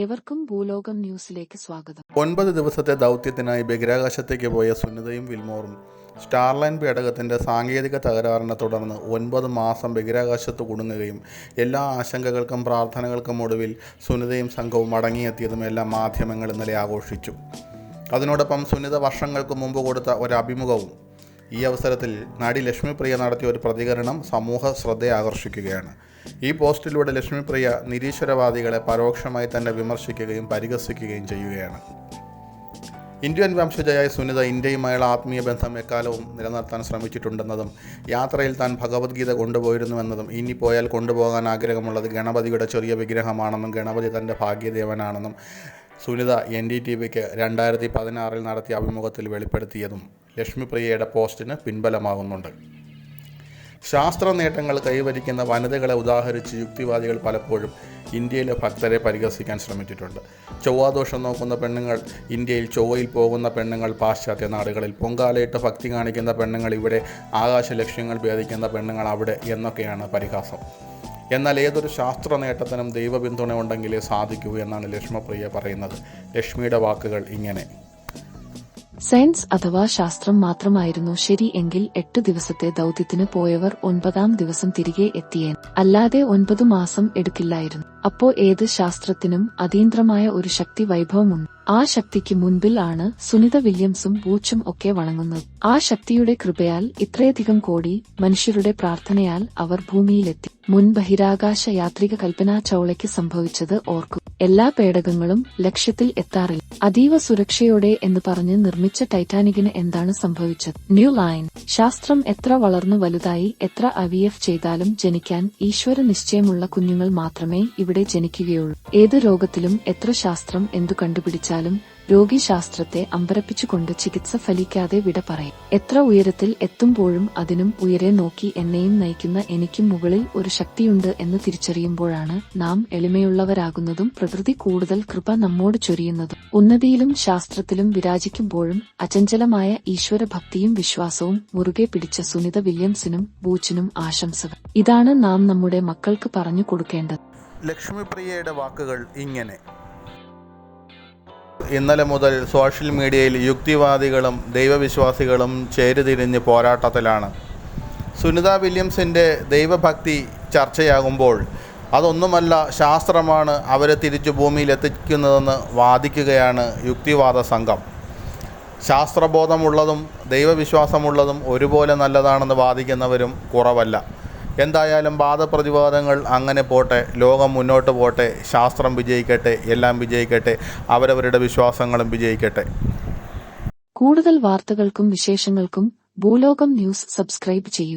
ഏവർക്കും ഭൂലോകം ന്യൂസിലേക്ക് സ്വാഗതം. ഒൻപത് ദിവസത്തെ ദൗത്യത്തിനായി ബഹിരാകാശത്തേക്ക് പോയ സുനിതയും വിൽമോറും സ്റ്റാർലൈൻ പേടകത്തിന്റെ സാങ്കേതിക തകരാറിനെ തുടർന്ന് ഒൻപത് മാസം ബഹിരാകാശത്ത് കുടുങ്ങുകയും എല്ലാ ആശങ്കകൾക്കും പ്രാർത്ഥനകൾക്കും ഒടുവിൽ സുനിതയും സംഘവും മടങ്ങിയെത്തിയതും എല്ലാ മാധ്യമങ്ങൾ ഇന്നലെ ആഘോഷിച്ചു. അതിനോടൊപ്പം സുനിത വർഷങ്ങൾക്ക് മുമ്പ് കൊടുത്ത ഒരു അഭിമുഖവും ഈ അവസരത്തിൽ നടി ലക്ഷ്മിപ്രിയ നടത്തിയ ഒരു പ്രതികരണം സമൂഹ ശ്രദ്ധയെ ആകർഷിക്കുകയാണ്. ഈ പോസ്റ്റിലൂടെ ലക്ഷ്മിപ്രിയ നിരീശ്വരവാദികളെ പരോക്ഷമായി തന്നെ വിമർശിക്കുകയും പരിഹസിക്കുകയും ചെയ്യുകയാണ്. ഇന്ത്യൻ വംശജയായ സുനിത ഇന്ത്യയുമായുള്ള ആത്മീയ ബന്ധം എക്കാലവും നിലനിർത്താൻ ശ്രമിച്ചിട്ടുണ്ടെന്നതും യാത്രയിൽ താൻ ഭഗവത്ഗീത കൊണ്ടുപോയിരുന്നുവെന്നതും ഇനി പോയാൽ കൊണ്ടുപോകാൻ ആഗ്രഹമുള്ളത് ഗണപതിയുടെ ചെറിയ വിഗ്രഹമാണെന്നും ഗണപതി തന്റെ ഭാഗ്യദേവനാണെന്നും സുനിത എൻ ഡി ടി വിക്ക് രണ്ടായിരത്തി പതിനാറിൽ നടത്തിയ അഭിമുഖത്തിൽ വെളിപ്പെടുത്തിയതും ലക്ഷ്മിപ്രിയയുടെ പോസ്റ്റിന് പിൻബലമാകുന്നുണ്ട്. ശാസ്ത്ര നേട്ടങ്ങൾ കൈവരിക്കുന്ന വനിതകളെ ഉദാഹരിച്ച് യുക്തിവാദികൾ പലപ്പോഴും ഇന്ത്യയിലെ ഭക്തരെ പരിഹസിക്കാൻ ശ്രമിച്ചിട്ടുണ്ട്. ചൊവ്വാദോഷം നോക്കുന്ന പെണ്ണുങ്ങൾ ഇന്ത്യയിൽ ചൊവ്വയിൽ പോകുന്ന പെണ്ണുങ്ങൾ പാശ്ചാത്യ നാടുകളിൽ പൊങ്കാലയിട്ട് ഭക്തി കാണിക്കുന്ന പെണ്ണുങ്ങൾ ഇവിടെ ആകാശ ലക്ഷ്യങ്ങൾ ഭേദിക്കുന്ന പെണ്ണുങ്ങൾ അവിടെ എന്നൊക്കെയാണ് പരിഹാസം. എന്നാൽ ഏതൊരു ശാസ്ത്ര നേട്ടത്തിനും ദൈവപിന്തുണ ഉണ്ടെങ്കിലേ സാധിക്കൂ എന്നാണ് ലക്ഷ്മപ്രിയ പറയുന്നത്. ലക്ഷ്മിയുടെ വാക്കുകൾ ഇങ്ങനെ. സയൻസ് അഥവാ ശാസ്ത്രം മാത്രമായിരുന്നു ശരി എങ്കിൽ എട്ട് ദിവസത്തെ ദൌത്യത്തിന് പോയവർ ഒൻപതാം ദിവസം തിരികെ എത്തിയേൻ അല്ലാതെ ഒൻപതു മാസം എടുക്കില്ലായിരുന്നു. അപ്പോ ഏത് ശാസ്ത്രത്തിനും അതീന്ദ്രമായ ഒരു ശക്തി വൈഭവമുണ്ട്. ആ ശക്തിക്ക് മുൻപിൽ ആണ് സുനിത വില്യംസും ബൂച്ചും ഒക്കെ വണങ്ങുന്നത്. ആ ശക്തിയുടെ കൃപയാൽ ഇത്രയധികം കോടി മനുഷ്യരുടെ പ്രാർത്ഥനയാൽ അവർ ഭൂമിയിലെത്തി. മുൻ ബഹിരാകാശ യാത്രിക കൽപ്പന ചൌളയ്ക്ക് സംഭവിച്ചത് ഓർക്കും. എല്ലാ പേടകങ്ങളും ലക്ഷ്യത്തിൽ എത്താറില്ല. അതീവ സുരക്ഷയോടെ എന്ന് പറഞ്ഞ് നിർമ്മിച്ച ടൈറ്റാനിക്കിന് എന്താണ് സംഭവിച്ചത്? New line. ശാസ്ത്രം എത്ര വളർന്നു വലുതായി എത്ര ഐ ചെയ്താലും ജനിക്കാൻ ഈശ്വര നിശ്ചയമുള്ള കുഞ്ഞുങ്ങൾ മാത്രമേ ഇവിടെ ജനിക്കുകയുള്ളൂ. ഏത് രോഗത്തിലും എത്ര ശാസ്ത്രം എന്തു കണ്ടുപിടിച്ചാലും രോഗിശാസ്ത്രത്തെ അമ്പരപ്പിച്ചുകൊണ്ട് ചികിത്സ ഫലിക്കാതെ വിട പറയും. എത്ര ഉയരത്തിൽ എത്തുമ്പോഴും അതിനും ഉയരെ നോക്കി എന്നെയും നയിക്കുന്ന എനിക്കും മുകളിൽ ഒരു ശക്തിയുണ്ട് എന്ന് തിരിച്ചറിയുമ്പോഴാണ് നാം എളിമയുള്ളവരാകുന്നതും പ്രകൃതി കൂടുതൽ കൃപ നമ്മോട് ചൊരിയുന്നതും. ഉന്നതിയിലും ശാസ്ത്രത്തിലും വിരാജിക്കുമ്പോഴും അചഞ്ചലമായ ഈശ്വര ഭക്തിയും വിശ്വാസവും മുറുകെ പിടിച്ച സുനിത വില്യംസിനും ബൂച്ചിനും ആശംസകൾ. ഇതാണ് നാം നമ്മുടെ മക്കൾക്ക് പറഞ്ഞു കൊടുക്കേണ്ടത്. ലക്ഷ്മിപ്രിയയുടെ വാക്കുകൾ ഇങ്ങനെ. ഇന്നലെ മുതൽ സോഷ്യൽ മീഡിയയിൽ യുക്തിവാദികളും ദൈവവിശ്വാസികളും ചേരുതിരിഞ്ഞ് പോരാട്ടത്തിലാണ്. സുനിത വില്യംസിന്റെ ദൈവഭക്തി ചർച്ചയാകുമ്പോൾ അതൊന്നുമല്ല ശാസ്ത്രമാണ് അവരെ തിരിച്ചു ഭൂമിയിൽ എത്തിക്കുന്നതെന്ന് വാദിക്കുകയാണ് യുക്തിവാദ സംഘം. ശാസ്ത്രബോധമുള്ളതും ദൈവവിശ്വാസമുള്ളതും ഒരുപോലെ നല്ലതാണെന്ന് വാദിക്കുന്നവരും കുറവല്ല. എന്തായാലും വാദപ്രതിവാദങ്ങൾ അങ്ങനെ പോട്ടെ ലോകം മുന്നോട്ട് പോട്ടെ ശാസ്ത്രം വിജയിക്കട്ടെ എല്ലാം വിജയിക്കട്ടെ അവരവരുടെ വിശ്വാസങ്ങളും വിജയിക്കട്ടെ. കൂടുതൽ വാർത്തകൾക്കും വിശേഷങ്ങൾക്കും ഭൂലോകം ന്യൂസ് സബ്സ്ക്രൈബ് ചെയ്യൂ.